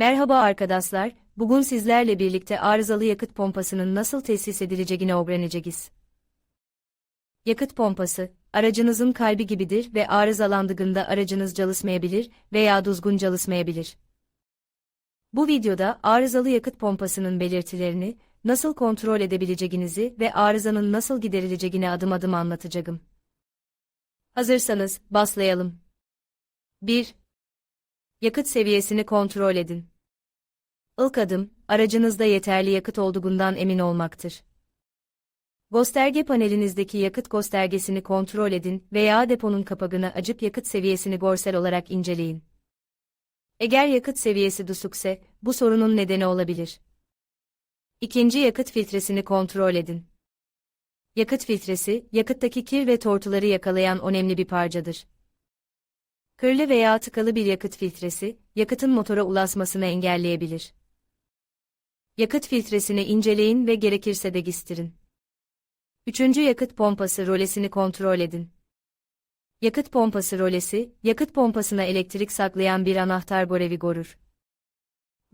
Merhaba arkadaşlar, bugün sizlerle birlikte arızalı yakıt pompasının nasıl tesis edileceğini öğreneceğiz. Yakıt pompası, aracınızın kalbi gibidir ve arızalandığında aracınız çalışmayabilir veya düzgün çalışmayabilir. Bu videoda arızalı yakıt pompasının belirtilerini, nasıl kontrol edebileceğinizi ve arızanın nasıl giderileceğini adım adım anlatacağım. Hazırsanız, başlayalım. 1. Yakıt seviyesini kontrol edin. İlk adım, aracınızda yeterli yakıt olduğundan emin olmaktır. Gösterge panelinizdeki yakıt göstergesini kontrol edin veya deponun kapağını açıp yakıt seviyesini görsel olarak inceleyin. Eğer yakıt seviyesi düşükse, bu sorunun nedeni olabilir. İkinci yakıt filtresini kontrol edin. Yakıt filtresi, yakıttaki kir ve tortuları yakalayan önemli bir parçadır. Kırlı veya tıkalı bir yakıt filtresi, yakıtın motora ulaşmasını engelleyebilir. Yakıt filtresini inceleyin ve gerekirse de gistirin. Üçüncü yakıt pompası rolesini kontrol edin. Yakıt pompası rolesi, yakıt pompasına elektrik saklayan bir anahtar görevi görür.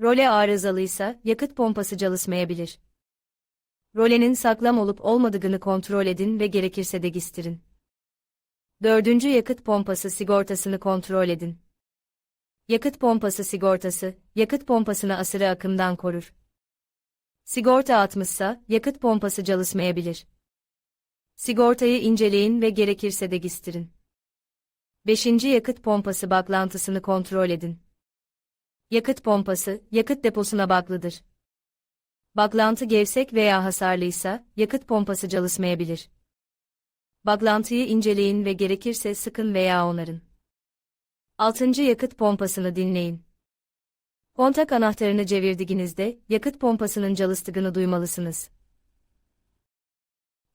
Role arızalıysa, yakıt pompası çalışmayabilir. Rolenin saklam olup olmadığını kontrol edin ve gerekirse de gistirin. Dördüncü yakıt pompası sigortasını kontrol edin. Yakıt pompası sigortası, yakıt pompasını asırı akımdan korur. Sigorta atmışsa, yakıt pompası çalışmayabilir. Sigortayı inceleyin ve gerekirse de gistirin. Beşinci yakıt pompası baklantısını kontrol edin. Yakıt pompası, yakıt deposuna baklıdır. Baklantı gevşek veya hasarlıysa, yakıt pompası çalışmayabilir. Baklantıyı inceleyin ve gerekirse sıkın veya onarın. Altıncı yakıt pompasını dinleyin. Kontak anahtarını çevirdiğinizde, yakıt pompasının çalıştığını duymalısınız.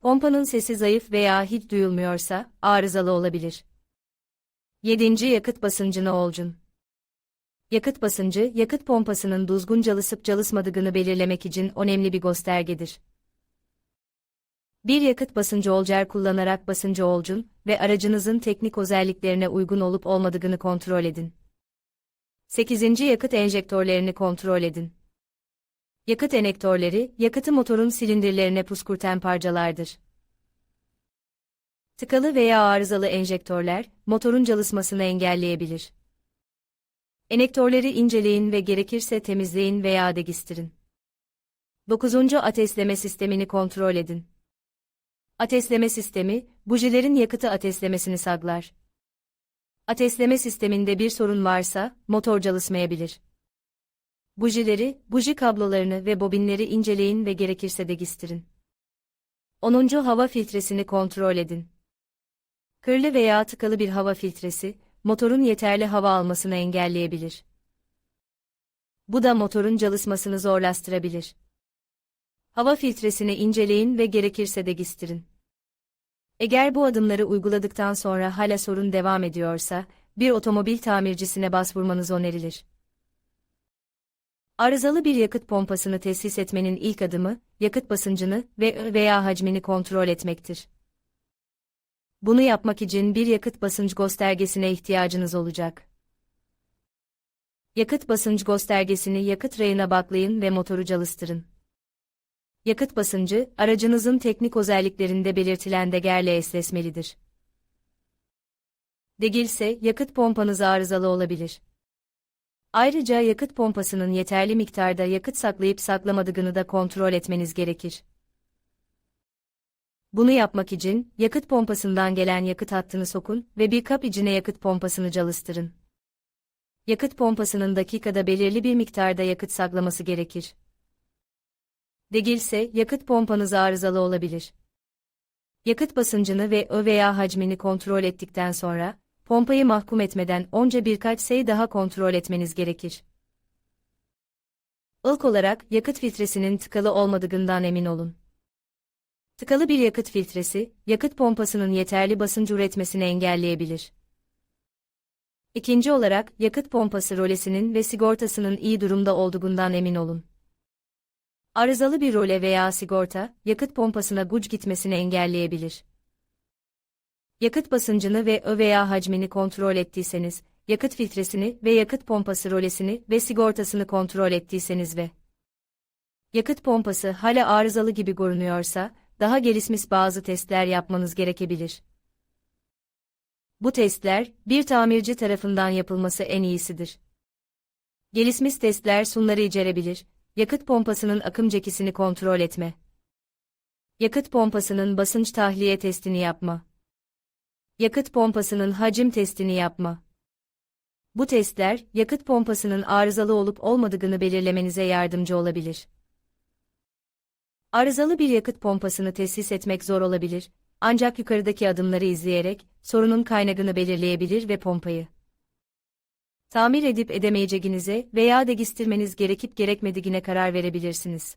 Pompanın sesi zayıf veya hiç duyulmuyorsa, arızalı olabilir. Yedinci yakıt basıncını olcun. Yakıt basıncı, yakıt pompasının düzgün çalışıp çalışmadığını belirlemek için önemli bir göstergedir. Bir yakıt basıncı olcer kullanarak basıncı olcun ve aracınızın teknik özelliklerine uygun olup olmadığını kontrol edin. 8. Yakıt enjektörlerini kontrol edin. Yakıt enjektörleri, yakıtı motorun silindirlerine puskurten parçalardır. Tıkalı veya arızalı enjektörler, motorun çalışmasını engelleyebilir. Enjektörleri inceleyin ve gerekirse temizleyin veya degistirin. 9. Ateşleme sistemini kontrol edin. Ateşleme sistemi, bujilerin yakıtı ateşlemesini sağlar. Ateşleme sisteminde bir sorun varsa, motor çalışmayabilir. Bujileri, buji kablolarını ve bobinleri inceleyin ve gerekirse de gistirin. 10. Hava filtresini kontrol edin. Kırlı veya tıkalı bir hava filtresi, motorun yeterli hava almasını engelleyebilir. Bu da motorun çalışmasını zorlaştırabilir. Hava filtresini inceleyin ve gerekirse de gistirin. Eğer bu adımları uyguladıktan sonra hala sorun devam ediyorsa, bir otomobil tamircisine başvurmanız önerilir. Arızalı bir yakıt pompasını tesis etmenin ilk adımı, yakıt basıncını ve veya hacmini kontrol etmektir. Bunu yapmak için bir yakıt basınç göstergesine ihtiyacınız olacak. Yakıt basınç göstergesini yakıt rayına baklayın ve motoru çalıştırın. Yakıt basıncı, aracınızın teknik özelliklerinde belirtilen değerle eşleşmelidir. Değilse, yakıt pompanız arızalı olabilir. Ayrıca yakıt pompasının yeterli miktarda yakıt saklayıp saklamadığını da kontrol etmeniz gerekir. Bunu yapmak için, yakıt pompasından gelen yakıt hattını sokun ve bir kap içine yakıt pompasını çalıştırın. Yakıt pompasının dakikada belirli bir miktarda yakıt saklaması gerekir. Değilse, yakıt pompanız arızalı olabilir. Yakıt basıncını ve ö veya hacmini kontrol ettikten sonra, pompayı mahkum etmeden onca birkaç sayı daha kontrol etmeniz gerekir. İlk olarak, yakıt filtresinin tıkalı olmadığından emin olun. Tıkalı bir yakıt filtresi, yakıt pompasının yeterli basınç üretmesini engelleyebilir. İkinci olarak, yakıt pompası rolesinin ve sigortasının iyi durumda olduğundan emin olun. Arızalı bir role veya sigorta, yakıt pompasına güç gitmesini engelleyebilir. Yakıt basıncını ve ö veya hacmini kontrol ettiyseniz, yakıt filtresini ve yakıt pompası rolesini ve sigortasını kontrol ettiyseniz ve yakıt pompası hala arızalı gibi görünüyorsa, daha gelişmiş bazı testler yapmanız gerekebilir. Bu testler, bir tamirci tarafından yapılması en iyisidir. Gelişmiş testler şunları içerebilir, yakıt pompasının akım cekisini kontrol etme. Yakıt pompasının basınç tahliye testini yapma. Yakıt pompasının hacim testini yapma. Bu testler, yakıt pompasının arızalı olup olmadığını belirlemenize yardımcı olabilir. Arızalı bir yakıt pompasını tesis etmek zor olabilir, ancak yukarıdaki adımları izleyerek, sorunun kaynağını belirleyebilir ve pompayı tamir edip edemeyeceğinize veya değiştirmeniz gerekip gerekmediğine karar verebilirsiniz.